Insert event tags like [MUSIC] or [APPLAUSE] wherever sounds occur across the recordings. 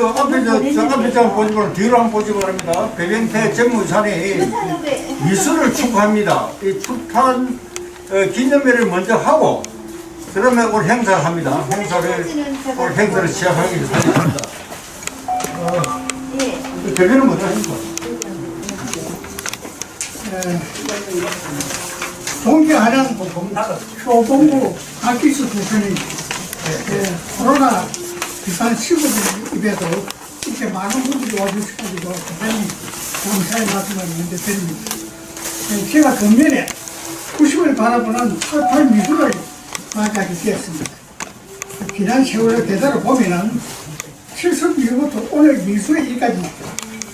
저 앞에 저, 저 앞에 장 보지 말고 뒤로 한번 보지 바랍니다. 백영태 전무산이 미술을 추구합니다. 이 출판 어, 기념회를 먼저 하고 그러면 올 행사를 합니다. 행사를 올 행사를 시작하기 위해서 예. 대표는 먼저 하니까. 동계하는 교본부 아키스 대표님 예, 코로나 비싼 시국을 입에도 이렇게 많은 분들이 와주셔가지고 대단히 감사의 말씀을 드립니다. 예, 제가 금년에 90을 바라보는 88 미술을 맞이하게 되었습니다. 지난 세월을 되돌아 보면은 70일부터 오늘 미술의 일까지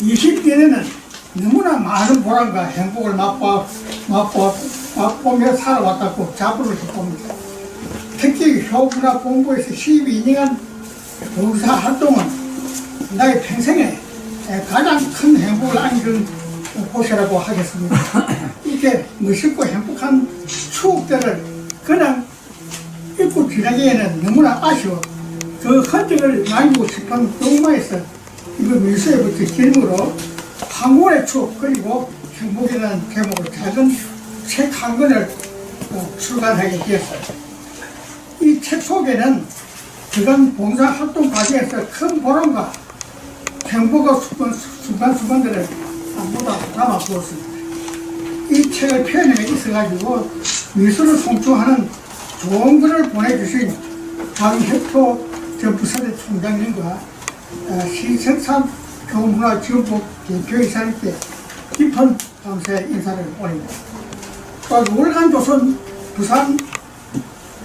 20년에는 너무나 많은 보람과 행복을 맛보, 맛보, 맛보며 살아왔다고 자부를 해봅니다. 특히 효문화 본부에서 12년간 봉사 활동은 나의 평생에 가장 큰 행복을 안긴 곳이라고 하겠습니다. [LAUGHS] 이렇게 멋있고 행복한 추억들을 그냥 잊고 지나기에는 너무나 아쉬워 그 흔적을 남기고 싶은 동마에서 이거 밀수에부터 기름으로 황홀의 추억 그리고 행복이라는 제목으로 작은 책 한 권을 어, 출간하게 되었어요. 이 책 속에는 그간 봉사 활동 과정에서 큰 보람과 행복의 순간, 순간순간들을 전부 다 담아두었습니다. 이 책을 표현에 있어가지고 미술을 송충하는 좋은 글을 보내주신 강협토 전 부사대 총장님과 어, 신석삼 교문화지원부 대표이사님께 깊은 감사의 인사를 올립니다. 또 월간 조선 부산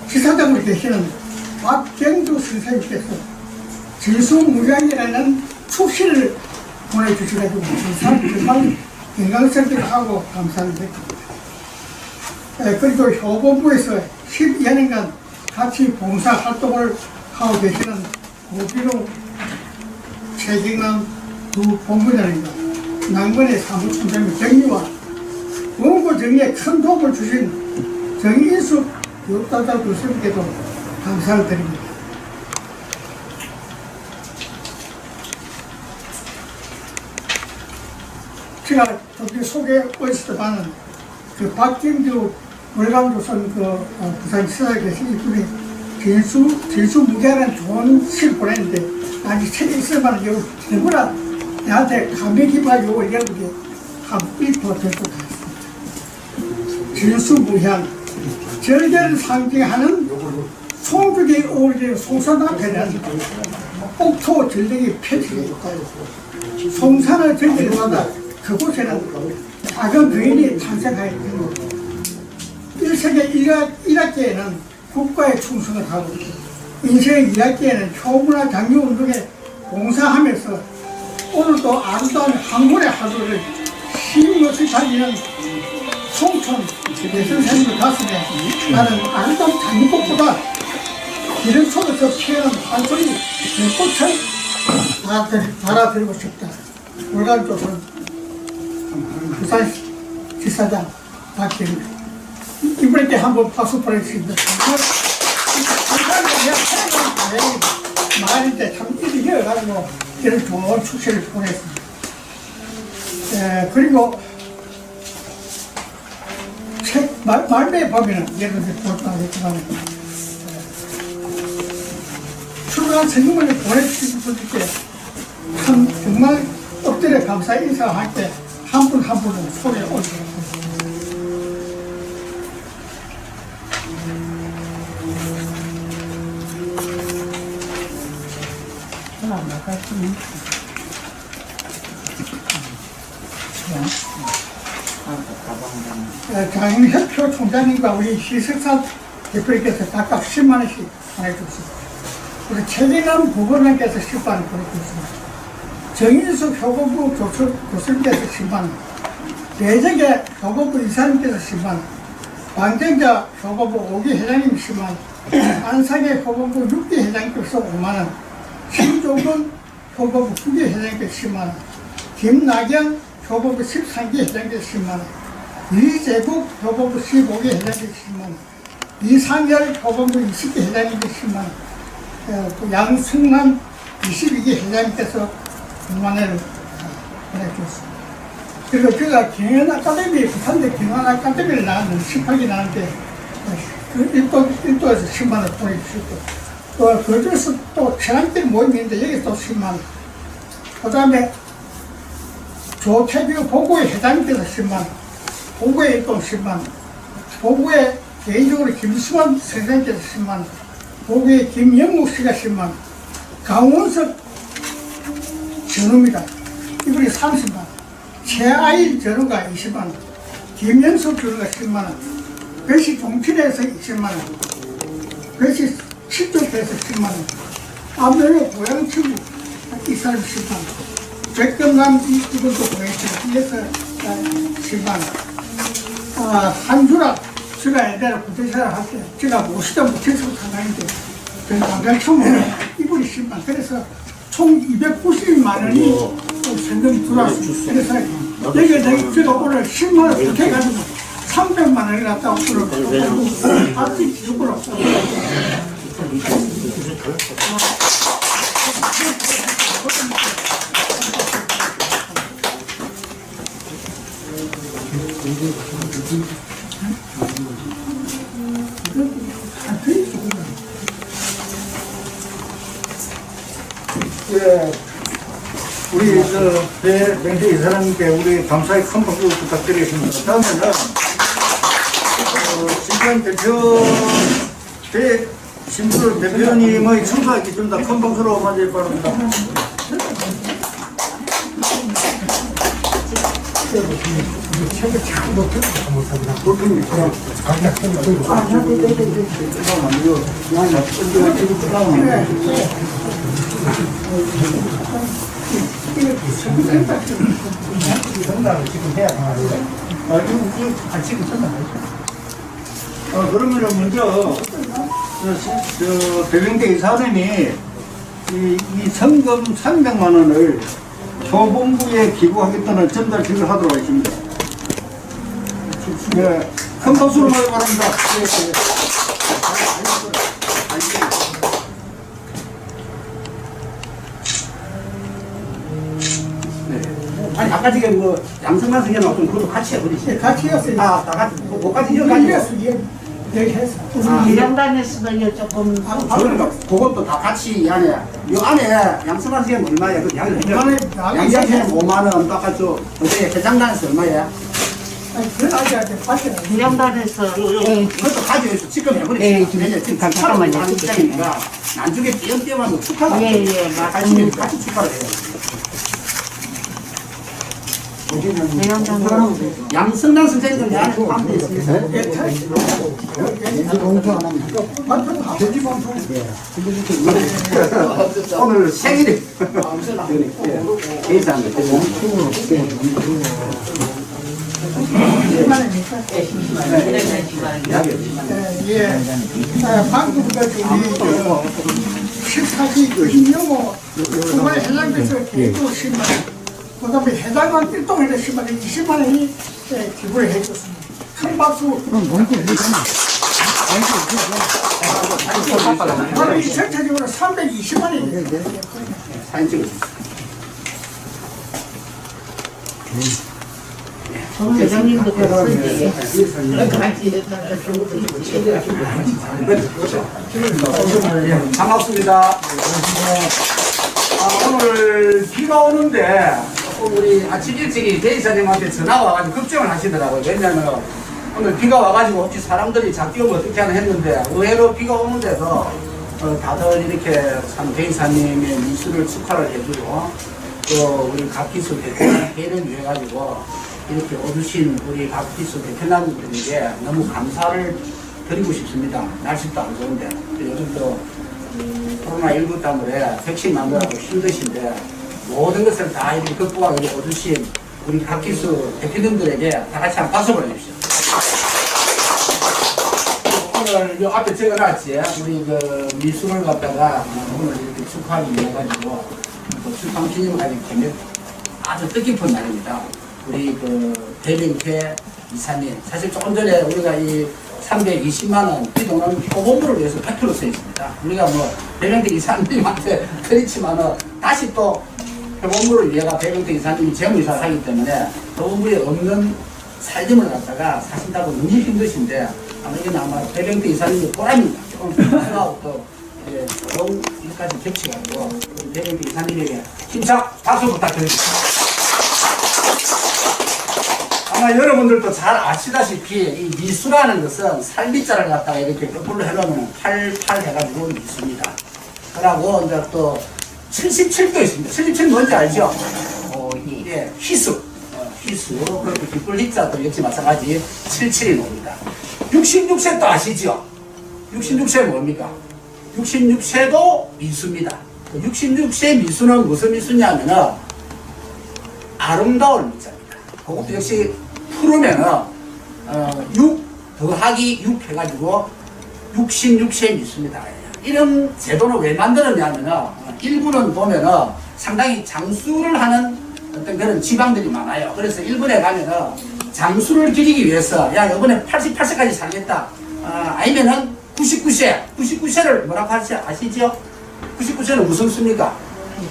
지사장으로 계시는 박경주 선생님께서 지수무량이라는 축시를 보내주셔가지고 정말 건강성도 하고 감사를 드립니다. 에, 그리고 효본부에서 12년간 같이 봉사 활동을 하고 계시는 고비로 최경남 두 본부장입니다. 남근의 사무총장님 정리와 원고 정리에 큰 도움을 주신 정인숙 교육단장 교수님께도 감사를 드립니다. 제가 저기 소개 어디서도 그 박경주 월간조선 그 어, 부산 시사에 계신 이분이 진수 진수 무게라는 좋은 시를 보냈는데 아니 책에 있을 만한 요 누구나 나한테 깊어 요거 이렇게 한 읽고 듣고 갔습니다. 진수 무향 절개를 상징하는 송죽에 어울리는 송산 앞에는 옥토 펼쳐져 있고 송산을 절개마다. 그곳에는 작은 거인이 탄생하여 있고 1세기 1학 기에는 국가에 충성을 하고 인생의 2학기에는 효문화 장려운동에 봉사하면서 오늘도 아름다운 항문의 하루를 힘없이 달리는 송촌 예선생님 가슴에 나는 아름다운 장미꽃보다 기름 속에서 피어난 한소리 내 꽃을 달아들- 달아드리고 싶다. 월간조선 부산 지사장 박경희 이분에게 한번 박수 보내주십니다. 감사합니다. 말인데 참 일이 이어가지고 이런 좋은 축제를 보냈습니다. 에, 그리고 책 말, 말매에 보면은 예를 들어 볼까하겠지만 출간 성금을 보내주신 분들께 참 정말 엎드려 감사 인사할 때 한 분 한 분은 소리에 올리겠습니다. 어, 장혁표 총장님과 우리 시석사 대표님께서 각각 10만 원씩 보내주셨습니다. 우리 최진남 부부장께서 10만 원 보내주셨습니다. 정인숙 교본부 교수, 교수님께서 10만 원, 대정계 교본부 이사님께서 10만 원, 방정자 교본부 오기 회장님 10만 [CLEARS THROAT] 원, 안상의 교본부 6기 회장님께서 5만 원, 신종근 교본부 9기 회장님께서 10만 원, 김나경 교본부 13기 회장님께서 10만 원, 이재국 교본부 15기 회장님께서 10만 원, 이상열 교본부 20기 회장님께서 10만 원, 어, 또 양승남 22기 회장님께서 100만 원을 보내주셨습니다. 그리고 제가 경연 아카데미, 부산대 경연 아카데미를 나왔는 18기 나왔는데, 그 일도, 일도에서 10만 원 보내주셨고, 또, 거기서 또 친한끼리 모임인데, 여기 또 10만 원. 그 다음에, 조태규 보고의 회장님께서 10만 원, 보고의 또 10만 원, 보고의 개인적으로 김수만 선생님께서 10만 원, 보고의 김영국 씨가 10만 원, 강원석 전우입니다. 이분이 30만. 원, 최아일 전우가 20만. 원, 김영석 전우가 10만 원, 배시 동필에서 20만 원, 배시 칠족에서 10만 원, 아무래도 고향 친구 이 사람 10만 원, 백금남 이- 이분도 고향 친구 이에서 10만 원, 아, 한주라 제가 옛날에 부대생활 할때 제가 모시다 못해서 강당인데. 그 강당 총무에 이분이 10만 그래서 총 290만 원이 현금 들어왔습니다. 그래서 여기 내가 제가 오늘 10만 원 부탁해가지고 300만 원이 났다고 오늘 앞뒤 기록으로 예, 우리 저 배명태 이사장님께 우리 감사의 큰 박수 부탁드리겠습니다. 다음에는 어, 신변 대표 대 신부 대표님의 청사 있겠습니다. 큰 박수로 맞을 바랍니다. 아, 지금 아, 그러면은 먼저 저, 배병대 이사님이 이, 이 성금 300만 원을 교본부에 기부하겠다는 전달식을 하도록 하겠습니다. 네, 큰 박수로 맞이 바랍니다. 예, 예. 아니 아까 지금 뭐 양성만 승현 없으면 그것도 같이 해버리시. 같이 했어요. 다, 다 같이 뭐 같이 이어가지고. 이겼어. 여기 했어. 아, 기량단에서는 조금 그러니까 그것도 다 같이 이 안에 이 안에 양성만 승현 얼마야? 그 양이 나중에 양성만 5만 원 깎아줘. 어제 회장단에서 얼마야? 아니, 그건 아직 아직 받지 기량단에서 그것도 가져서 지금 해버리시. 예, 지금 지금 잠- 잠깐만요. 하는 입장이니까 나중에 띄엄띄엄하면 축하가. 예, 예, 같이 맞습니다. 같이 축하를 해요. 선생님도 내 안에 포함되어 있습니다. 오늘 생일이 계산 예. 아, 방금 그 우리 저 14기 김영호 정말 회장께서 개도 10만 원, 그 다음에 회장관 일동에서 10만 원, 20만 원이 예, 기부를 해줬습니다. 큰 박수. 바로 이 전체적으로 320만 원이 사진. 정 회장님도 그렇지 [LAUGHS] 반갑습니다. 아, 오늘 비가 오는데 우리 아침 일찍이 대이사님한테 전화가 와가지고 걱정을 하시더라고요. 왜냐면 오늘 비가 와가지고 혹시 사람들이 잡기 오면 어떻게 하나 했는데 의외로 비가 오는데도 어, 다들 이렇게 참 대이사님의 미술을 축하를 해주고 또 우리 각기수 대표님 회를 위해 가지고 이렇게 얻으신 우리 각기수 대표님들에게 너무 감사를 드리고 싶습니다. 날씨도 안 좋은데 요즘 또 코로나19 때문에 백신 맞느라고 힘드신데 모든 것을 다 이렇게 극복하고 얻으신 우리 각기수 대표님들에게 다 같이 한 박수 보내주십시오. 오늘 요 앞에 적어놨지 우리 그 미술을 갖다가 오늘 이렇게 축하하기 위해 가지고 또 출판 기념까지 되면 아주 뜻깊은 날입니다. 우리 그 대명태 이사님 사실 조금 전에 우리가 이 320만 원, 이 돈은 보건부를 위해서 100% 쓰였습니다. 우리가 뭐 배병태 이사님한테 드리지만은 다시 또 표본부를 위해가 배병태 이사님이 재무이사를 하기 때문에 보건부에 없는 살림을 갖다가 사신다고 너무 힘드신데 아마 이건 아마 배병태 이사님의 보람입니다. 조금 생각하고 또 이제 좋은 일까지 우리 배병태 이사님에게 힘차 박수 부탁드립니다. 아마 여러분들도 잘 아시다시피 이 미수라는 것은 살미자를 갖다가 이렇게 거꾸로 해놓으면 88 해가지고 미수입니다. 그러고 이제 또 77도 있습니다. 77 뭔지 알죠? 어, 예, 희수. 어, 희수. 그리고 뒷불 희자도 역시 마찬가지 77이 옵니다. 66세 또 아시죠? 66세 뭡니까? 66세도 미수입니다. 66세 미수는 무슨 미수냐면은 아름다울 미자입니다. 그것도 역시 풀으면은 어, 6 더하기 6 해가지고 66세 미수입니다. 이런 제도는 왜 만들었냐면은 어, 일부는 보면은 상당히 장수를 하는 어떤 그런 지방들이 많아요. 그래서 일본에 가면은 장수를 기리기 위해서 야 이번에 88세까지 살겠다. 아, 아니면은 99세, 99세를 뭐라고 하시 아시죠? 99세는 무슨 수입니까?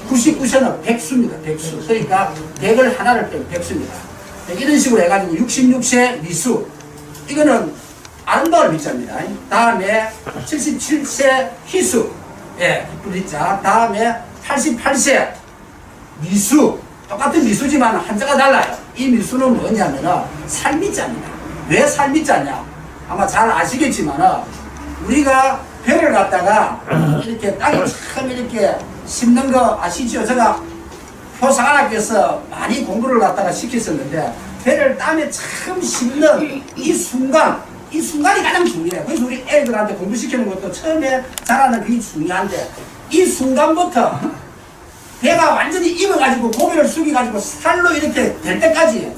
99세는 백수입니다. 백수. 그러니까 100을 하나를 빼면 백수입니다. 이런 식으로 해가지고 66세 미수. 이거는 아름다울 미자입니다. 다음에 77세 희수. 예, 불리자. 다음에 88세 미수. 똑같은 미수지만 한자가 달라요. 이 미수는 뭐냐면은 살미자입니다. 왜 살미자냐? 아마 잘 아시겠지만은 우리가 배를 갖다가 이렇게 땅에 참 이렇게 심는 거 아시죠? 제가 표사관학교에서 많이 공부를 갖다가 시켰었는데 배를 땀에 참 심는 이 순간 이 순간이 가장 중요해요. 그래서 우리 애들한테 공부시키는 것도 처음에 잘하는 그게 중요한데 이 순간부터 배가 완전히 익어가지고 고개를 숙여가지고 살로 이렇게 될 때까지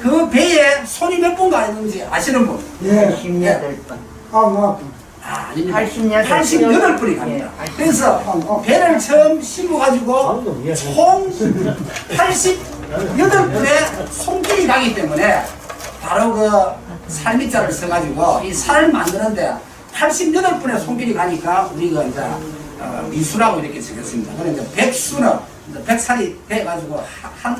그 배에 손이 몇분 가있는지 아시는 분? 예. 88번. 아, 뭐, 아, 아닙니다. 88 88분이 갑니다. 예, 그래서 배를 처음 심어가지고 총 88분의 손길이 가기 때문에 바로 그 살미자를 써가지고 이 살을 만드는데 88분의 손길이 가니까 우리가 이제 어, 미수라고 이렇게 적였습니다. 그래 이제 백수는 백살이 돼가지고 한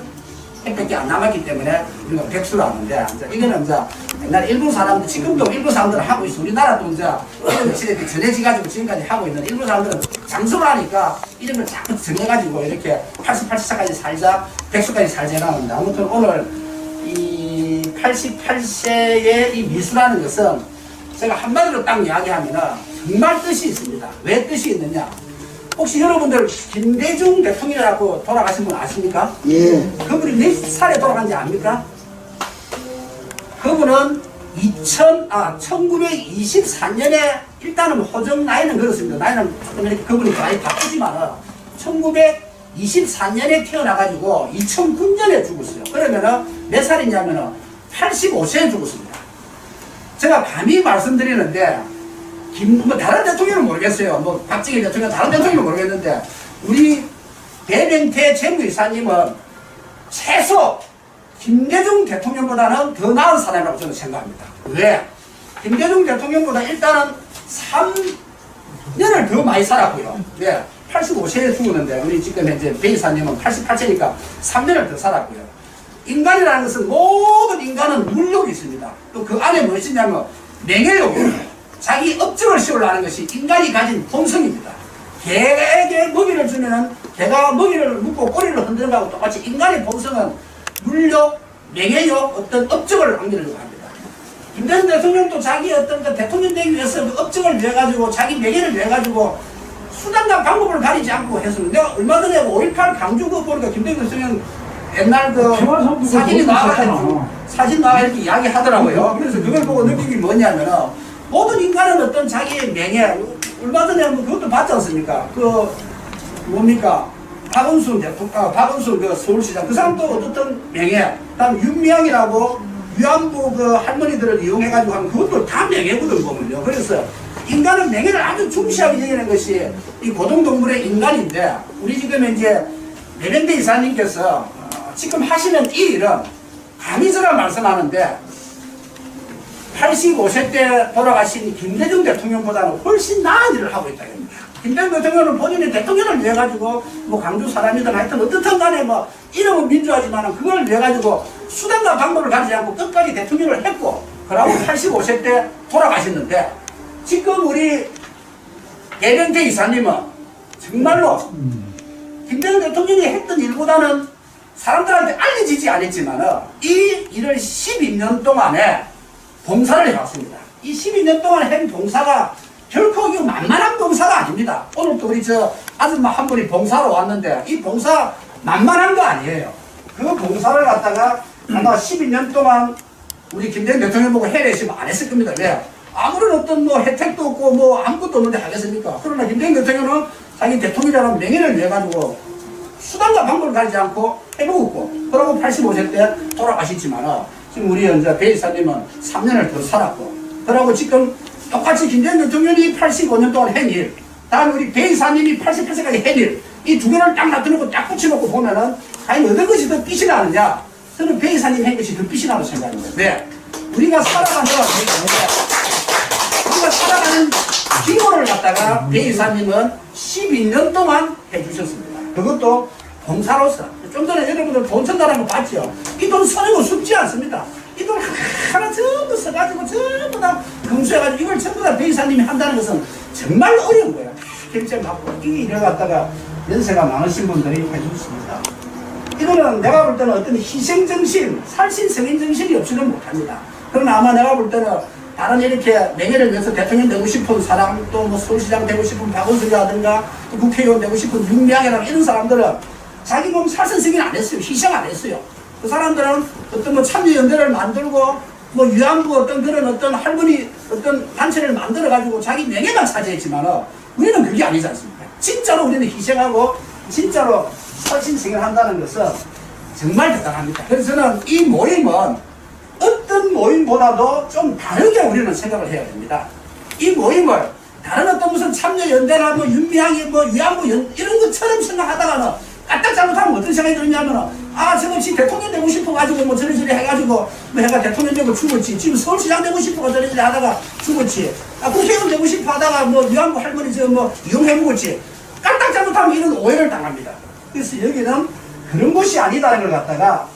획밖에 안 남았기 때문에 우리가 백수를 하는데 이제 이거는 이제 옛날 일본 사람들 지금도 일본 사람들은 하고 있어 우리나라도 이제 이런 시대에 전해지 가지고 지금까지 하고 있는 일본 사람들은 장수를 하니까 걸 자꾸 정해가지고 이렇게 88세까지 살자 백수까지 살자 해나는데 아무튼 오늘 이 88세의 이 미수라는 것은 제가 한마디로 딱 이야기하면은 정말 뜻이 있습니다. 왜 뜻이 있느냐? 혹시 여러분들 김대중 대통령이라고 돌아가신 분 아십니까? 예. 그분이 몇 살에 돌아간지 압니까? 그분은 2000, 아, 1924년에 일단은 호정 나이는 그렇습니다. 나이는 조금 이렇게 그분이 많이 바쁘지만은 1924년에 태어나가지고 2009년에 죽었어요. 그러면은 몇 살이냐면은 85세에 죽었습니다. 제가 감히 말씀드리는데 김, 뭐 다른 대통령은 모르겠어요. 뭐 박정희 대통령 다른 대통령은 모르겠는데 우리 배명태 재무이사님은 최소 김대중 대통령보다는 더 나은 사람이라고 저는 생각합니다. 왜? 김대중 대통령보다 일단은 3년을 더 많이 살았고요. 왜? 85세에 죽었는데 우리 지금 현재 배 이사님은 88세니까 3년을 더 살았고요. 인간이라는 것은 모든 인간은 물욕이 있습니다. 또 그 안에 무엇이 있냐면 맹해욕이에요. 자기 업적을 씌우려는 것이 인간이 가진 본성입니다. 개에게 먹이를 주면은 개가 먹이를 묻고 꼬리를 흔드는 거하고 똑같이 인간의 본성은 물욕, 맹해욕, 어떤 업적을 남기려고 합니다. 김대중 대통령도 자기 어떤 그 대통령 되기 위해서 그 업적을 위해 가지고 자기 명예를 위해 가지고 수단과 방법을 가리지 않고 했었는데 내가 얼마 전에 5.18 강주 그 보니까 김대중 대통령 옛날 그 사진이 나와가지고. 사진 나와 이렇게 이야기 하더라고요. 그래서 그걸 보고 느낀 게 뭐냐면은 모든 인간은 어떤 자기의 명예 얼마 전에 뭐 그것도 봤지 않습니까? 그 뭡니까? 대통령, 아, 박은순 그 서울시장 그 사람도 어떻든 명예. 다음 윤미향이라고 위안부 그 할머니들을 이용해가지고 하는 그것도 다 명예거든 보면요. 그래서 인간은 명예를 아주 중시하게 여기는 것이 이 고등동물의 인간인데 우리 지금 이제 배변대 이사님께서 어, 지금 하시는 이 일은 제가 말씀하는데 85세 때 돌아가신 김대중 대통령보다는 훨씬 나은 일을 하고 있다. 김대중 대통령은 본인이 대통령을 위해 가지고 뭐 강주 사람이든 하여튼 어떻든 간에 뭐 이름은 민주화지만 그걸 위해 가지고 수단과 방법을 가리지 않고 끝까지 대통령을 했고 그러고 85세 때 돌아가셨는데 지금 우리 개변태 이사님은 정말로 김대중 대통령이 했던 일보다는 사람들한테 알려지지 않았지만 이 일을 12년 동안에 봉사를 해왔습니다. 이 12년 동안 한 봉사가 결코 이거 만만한 봉사가 아닙니다. 오늘 또 우리 저 아줌마 한 분이 봉사로 왔는데 이 봉사 만만한 거 아니에요. 그 봉사를 갖다가 아마 12년 동안 우리 김대중 대통령 보고 해내시면 안 했을 겁니다. 왜? 아무런 어떤 뭐 혜택도 없고 뭐 아무것도 없는데 하겠습니까? 그러나 김대중 대통령은 자기 대통령이라는 명예를 위해 가지고 수단과 방법을 가리지 않고 해보고 그러고 85세 때 돌아가셨지만 지금 우리 이제 배 이사님은 3년을 더 살았고 그러고 지금 똑같이 김대중 대통령이 85년 동안 한 일, 다음에 우리 배 이사님이 88세까지 한 일, 이 두 개를 딱 놔두고 딱 붙여놓고 보면은 과연 어떤 것이 더 빛이 나느냐? 저는 배 이사님 한 것이 더 빛이 나고 생각합니다. 왜? 우리가 살아가는 우리가 살아가는 기호를 갖다가 배 이사님은 12년 동안 해주셨습니다. 그것도 봉사로서. 좀 전에 여러분들 돈 전달한 거 봤죠? 이돈 써내고 숙지 않습니다. 이 돈 하나 전부 써가지고 전부 다 금수해가지고 이걸 전부 다 배 이사님이 한다는 것은 정말 어려운 거예요. 결정하고 이 일을 갖다가 연세가 많으신 분들이 해주십니다. 이거는 내가 볼 때는 어떤 희생정신, 살신성인정신이 없이는 못합니다. 그러나 아마 내가 볼 때는 다른 이렇게 명예를 위해서 대통령 되고 싶은 사람, 또 뭐 서울시장 되고 싶은 박원순이라든가 또 국회의원 되고 싶은 윤미향이라는 이런 사람들은 자기 몸 살선 승인 안 했어요. 희생 안 했어요. 그 사람들은 어떤 뭐 참여연대를 만들고 뭐 위안부 어떤 그런 어떤 할머니 어떤 단체를 만들어 가지고 자기 명예만 차지했지만 우리는 그게 아니지 않습니까? 진짜로 우리는 희생하고 진짜로 살신승을 한다는 것은 정말 대단합니다. 그래서 저는 이 모임은 어떤 모임보다도 좀 다르게 우리는 생각을 해야 됩니다. 이 모임을 다른 어떤 무슨 참여연대나 뭐 윤미향이 뭐 위안부 연, 이런 것처럼 생각하다가는 까딱 잘못하면 어떤 생각이 드냐면은 아 저것이 대통령 되고 싶어가지고 뭐 저리저리 해가지고 뭐 해가 대통령 되고 죽었지 지금 서울시장 되고 싶어가 저리저리 하다가 죽었지 아 국회의원 되고 싶어 하다가 뭐 위안부 할머니 저뭐 이용해 먹었지 까딱 잘못하면 이런 오해를 당합니다. 그래서 여기는 그런 것이 아니다는 걸 갖다가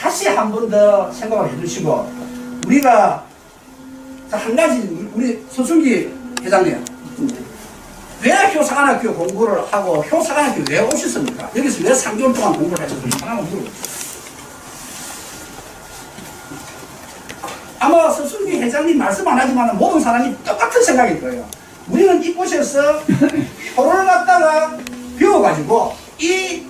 다시 한 번 더 생각을 해주시고 우리가 자, 한 가지 우리 서순기 회장님 왜 효사관학교 공부를 하고 효사관학교 왜 오셨습니까? 여기서 왜 3개월 동안 공부를 하셨습니까? 하나만 물어보세요. 아마 서순기 회장님 말씀 안 하지만 모든 사람이 똑같은 생각일 거예요. 우리는 이곳에서 효를 [LAUGHS] 갖다가 배워가지고 이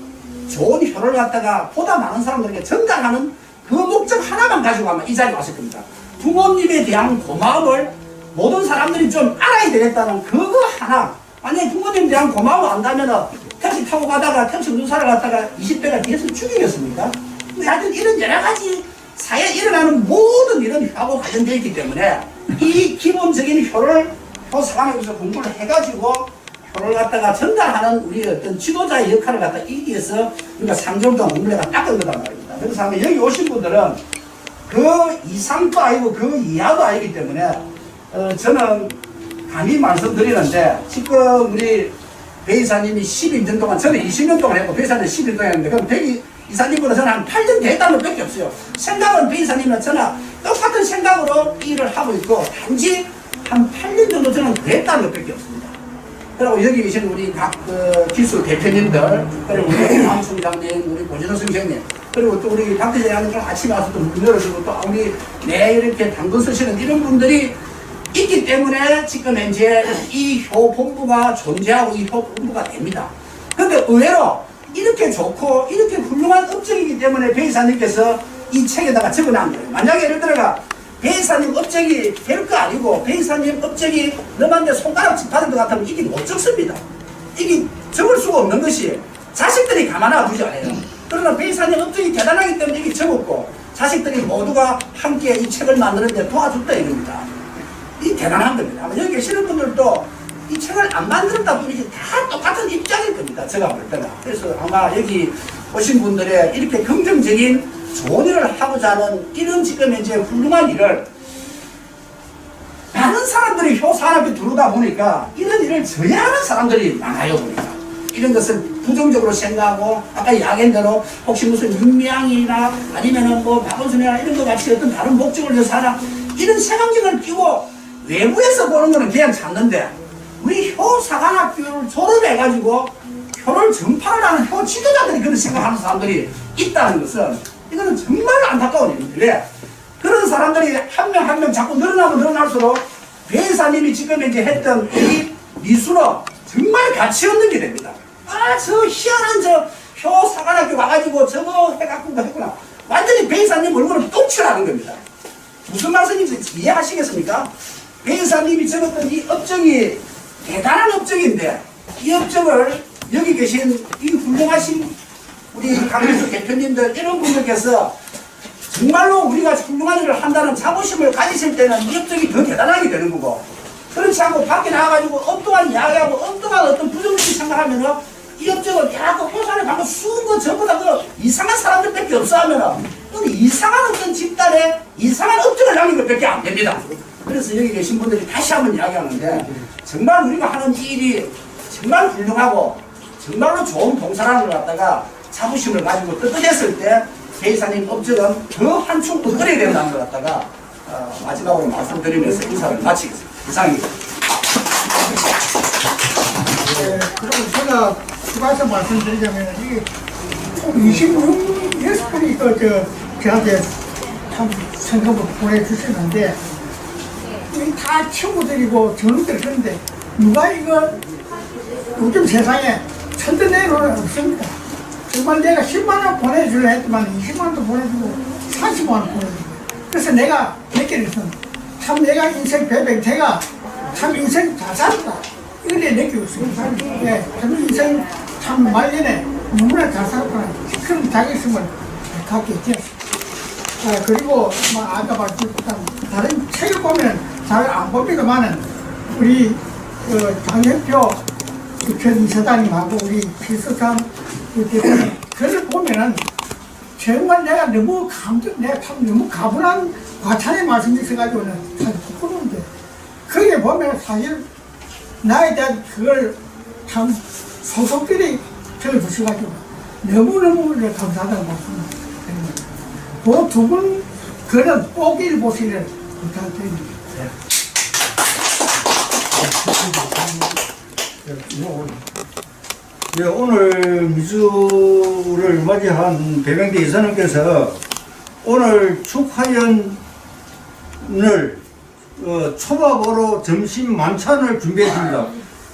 좋은 효를 갖다가 보다 많은 사람들에게 전달하는 그 목적 하나만 가지고 아마 이 자리에 왔을 겁니다. 부모님에 대한 고마움을 모든 사람들이 좀 알아야 되겠다는 그거 하나. 만약에 부모님에 대한 고마움 안다면은 택시 타고 가다가 택시 운전사를 갖다가 20대가 뒤에서 죽이겠습니까? 근데 하여튼 이런 여러 가지 사회에 일어나는 모든 일은 효하고 관련되어 있기 때문에 이 기본적인 효를 효 상황에서 공부를 해가지고 효를 갖다가 전달하는 우리 어떤 지도자의 역할을 갖다 이기 위해서 우리가 3개월 동안 해가 닦은 거단 말입니다. 그래서 아마 여기 오신 분들은 그 이상도 아니고 그 이하도 아니기 때문에 어, 저는 감히 말씀드리는데 지금 우리 배 이사님이 12년 동안 저는 20년 동안 했고 배 이사님 12년 동안 했는데 그럼 배 이사님보다 저는 한 8년 됐다는 밖에 없어요. 생각은 배 이사님은 저나 똑같은 생각으로 일을 하고 있고 단지 한 8년 정도 저는 됐다는 것밖에 없습니다. 그리고 여기 계신 우리 각 그, 기수 대표님들, 그리고 우리 황순장님, 우리 고진호 선생님, 그리고 또 우리 박 대장님 아침에 와서 또 문 열어주고 또 우리 내 이렇게 당근 쓰시는 이런 분들이 있기 때문에 지금 현재 이 효본부가 존재하고 이 효본부가 됩니다. 근데 의외로 이렇게 좋고 이렇게 훌륭한 업적이기 때문에 배 이사님께서 이 책에다가 적어놓은 거예요. 만약에 예를 들어가 배 이사님 업적이 될 거 아니고 배 이사님 업적이 너만데 손가락질 받은 것 같으면 이게 못 적습니다. 이게 적을 수가 없는 것이 자식들이 가만 놔두지 않아요. 그러나 배 이사님 업적이 대단하기 때문에 이게 적었고 자식들이 모두가 함께 이 책을 만드는데 도와줬다 이겁니다. 이 대단한 겁니다. 아마 여기 계시는 분들도 이 책을 안 만들었다 분이 다 똑같은 입장일 겁니다. 제가 볼 때는. 그래서 아마 여기 오신 분들의 이렇게 긍정적인 좋은 일을 하고자 하는 이런 지금 이제 훌륭한 일을 사람들이 효산업에 들어오다 보니까 이런 일을 저해하는 사람들이 많아요 보니까. 이런 것을 부정적으로 생각하고 아까 이야기한 대로 혹시 무슨 윤미향이나 아니면은 뭐 박원순이나 이런 거 같이 어떤 다른 목적을 위해서 하나 이런 생각력을 끼고 외부에서 보는 거는 그냥 찾는데 우리 효사관학교를 졸업해가지고 효를 전파를 하는 효 지도자들이 그런 생각하는 사람들이 있다는 것은 이거는 정말 안타까운. 왜? 그런 사람들이 한 명 한명 자꾸 늘어나면 늘어날수록 배사님이 지금 이제 했던 이 미술은 정말 가치 없는 게 됩니다. 아, 저 희한한 저 효사관학교 와가지고 저거 해갖고 뭐 했구나. 완전히 배사님 얼굴을 똥칠하는 겁니다. 무슨 말씀인지 이해하시겠습니까? 배사님이 적었던 이 업적이 대단한 업적인데 이 업적을 여기 계신 이 훌륭하신 우리 강민수 대표님들 이런 분들께서 정말로 우리가 훌륭한 일을 한다는 자부심을 가지실 때는 이 업적이 더 대단하게 되는 거고 그렇지 않고 밖에 나가가지고 엉뚱한 이야기하고 엉뚱한 어떤 부정적인 생각하면은 이 업적은 야그 회사를 가고 수은 거 전부 다 그 이상한 사람들밖에 없어 하면은 그 이상한 어떤 집단에 이상한 업적을 남긴 것밖에 안 됩니다. 그래서 여기 계신 분들이 다시 한번 이야기하는데 정말 우리가 하는 이 일이 정말 훌륭하고 정말로 좋은 봉사라는 걸 갖다가 자부심을 가지고 떳떳했을 때 대사님 업적은 더 한층 더 끌어야 된다는 걸 갖다가 어, 마지막으로 말씀드리면서 인사를 마치겠습니다. 이상입니다. 예, 그리고 제가 추가해서 말씀드리자면 이게 총 26분이 그, 저, 저한테 참 성금을 보내주시는데 이다 친구들이고 저놈들 그런데 누가 이거 요즘 세상에 천대 내로는 없습니다. 정말 내가 10만 원 보내주려 했더만 20만 원도 보내주고 40만 원 보내주고 그래서 내가 느끼는 참 내가 인생 배백태가 참 인생 잘 살았다 이걸 내 느끼고 있습니다. 예, 참 인생 참 말년에 너무나 잘 살았구나 그런 자격심을 갖게 되었습니다. 아, 그리고 뭐 아까 말씀드렸던 다른 책을 보면 잘 안 봅니다만은 우리 그 장현표 전 이사장님하고 우리 필수 상 대표님 그걸 보면은 정말 내가 너무 감동, 내가 참 너무 가분한 과찬의 말씀이 있어가지고는 참 부끄러운데 거기에 보면 사실 나에 대한 그걸 참 소속들이 적어주셔가지고 너무너무 감사하다고 말씀드립니다. 그두 분, 그는 꼭 읽보시기를 부탁드립니다. 예, 오늘 미주를 맞이한 배병대 이사님께서 오늘 축하연을 어, 초밥으로 점심 만찬을 준비했습니다.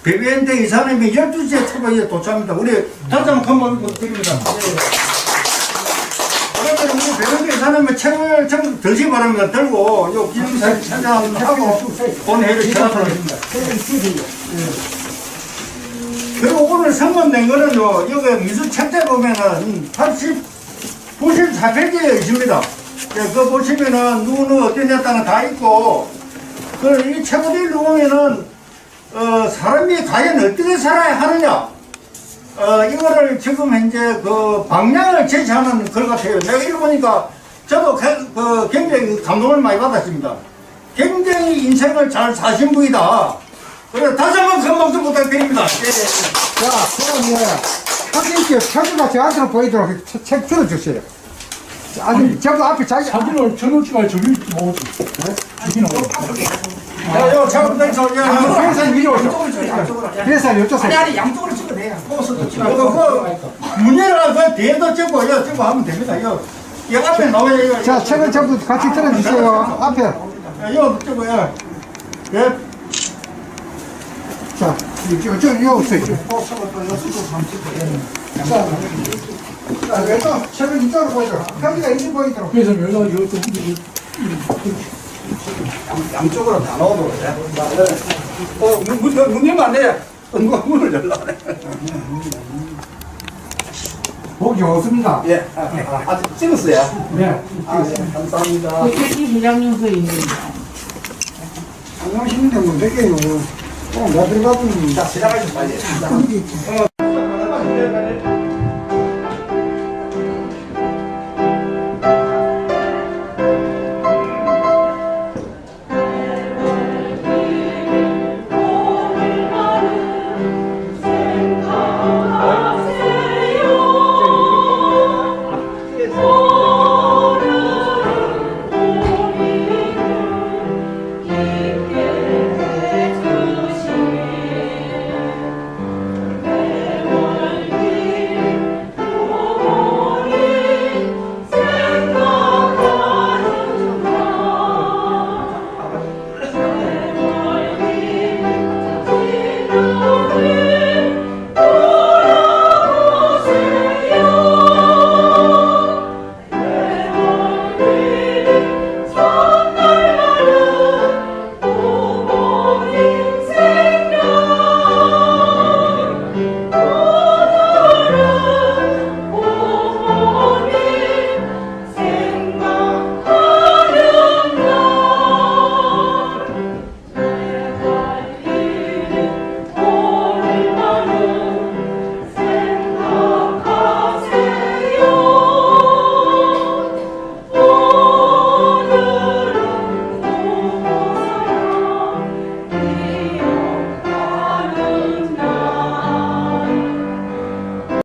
배병대 이사님이 12시에 초밥에 도착합니다. 우리 다시 한번 부탁드립니다. 그러면 우리 배병대 이사님은 책을 좀 들시 바랍니다. 들고 요 기념사진 촬영하고 본회의를 시작하겠습니다. 그리고 오늘 선언된 거는 요, 여기 미술 책자 보면은 80, 94페이지에 있습니다. 예, 그거 보시면은 누구는 어땠냐다는 다 있고, 그이 책을 읽어보면은, 어, 사람이 과연 어떻게 살아야 하느냐, 어, 이거를 지금 현재 그 방향을 제시하는 글 같아요. 내가 읽어보니까 저도 그, 그 굉장히 감동을 많이 받았습니다. 굉장히 인생을 잘 사신 분이다. 그래서 다시 한번 큰 박수 부탁드립니다. 예. 자, 그러면 사진기 책이나 저한테 보이도록 책, 책 들어주세요. 아니, 저거 앞에 자기 사진을 저놓지 말고 저기 먹었지. 사진은 자, 요 차부터 저, 야, 요 회사 이리 오죠. 양쪽으로 찍어, 양쪽으로. 회사 이쪽 아니, 서 아니, 양쪽으로 찍어도 돼요. 꼬서도 찍어. 그, 그, 문제를 그 뒤에도 찍고, 요, 찍고 하면 됩니다. 요, 요 앞에 나와요. 요, 자, 책을 전부 같이 들어주세요. 앞에. 요, 요, 찍고, 요. 예. 자, 이쪽, 저, 요, 없어요. 자, 자, 왼쪽 책을 이쪽으로 보이도록. 여기가 이리 보이도록. 그래서 여기다 이것도 양쪽으로 다 넣어도 돼. 어, 문, 문, 문 열면 안 돼. 누가 문을 열라 그래. 보기 좋습니다. 예. 아, 아, 아직 찍었어요. 네. 아, 예. 감사합니다. 그 책이 회장님서 있는 거. 안녕하십니까. 뭐, 되게요. 嗯，那不是那不，那其他还是不一。